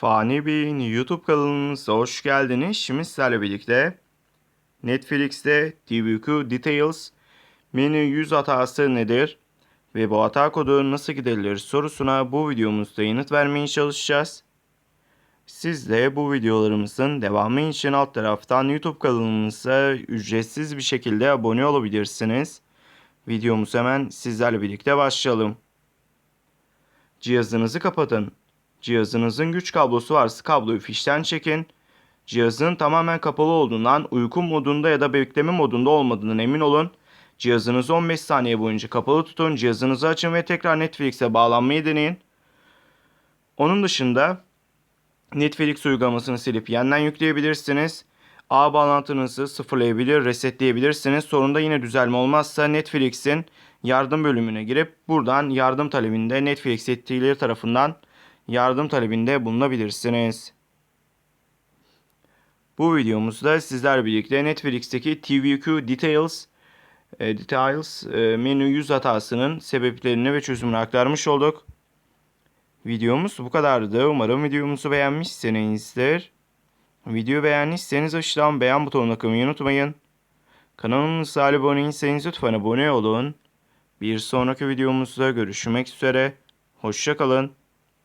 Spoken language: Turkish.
Fani Bey'in YouTube kanalımıza hoş geldiniz. Şimdi sizlerle birlikte Netflix'te TVQ Details menü yüz hatası nedir ve bu hata kodu nasıl giderilir sorusuna bu videomuzda yanıt vermeye çalışacağız. Siz de bu videolarımızın devamı için alt taraftan YouTube kanalımıza ücretsiz bir şekilde abone olabilirsiniz. Videomuz hemen sizlerle birlikte başlayalım. Cihazınızı kapatın. Cihazınızın güç kablosu varsa kabloyu fişten çekin. Cihazın tamamen kapalı olduğundan uyku modunda ya da bekleme modunda olmadığından emin olun. Cihazınızı 15 saniye boyunca kapalı tutun. Cihazınızı açın ve tekrar Netflix'e bağlanmayı deneyin. Onun dışında Netflix uygulamasını silip yeniden yükleyebilirsiniz. Ağ bağlantınızı sıfırlayabilir, resetleyebilirsiniz. Sorunda yine düzelme olmazsa Netflix'in yardım bölümüne girip buradan yardım talebinde Netflix yetkilileri tarafından yardım talebinde bulunabilirsiniz. Bu videomuzda sizler birlikte Netflix'teki TVQ Details e, Details e, menü yüz hatasının sebeplerini ve çözümünü aktarmış olduk. Videomuz bu kadardı. Umarım videomuzu beğenmişsinizdir. Videoyu beğendiyseniz aşağıdan beğen butonuna kılmayı unutmayın. Kanalımıza abone değilseniz lütfen abone olun. Bir sonraki videomuzda görüşmek üzere. Hoşçakalın.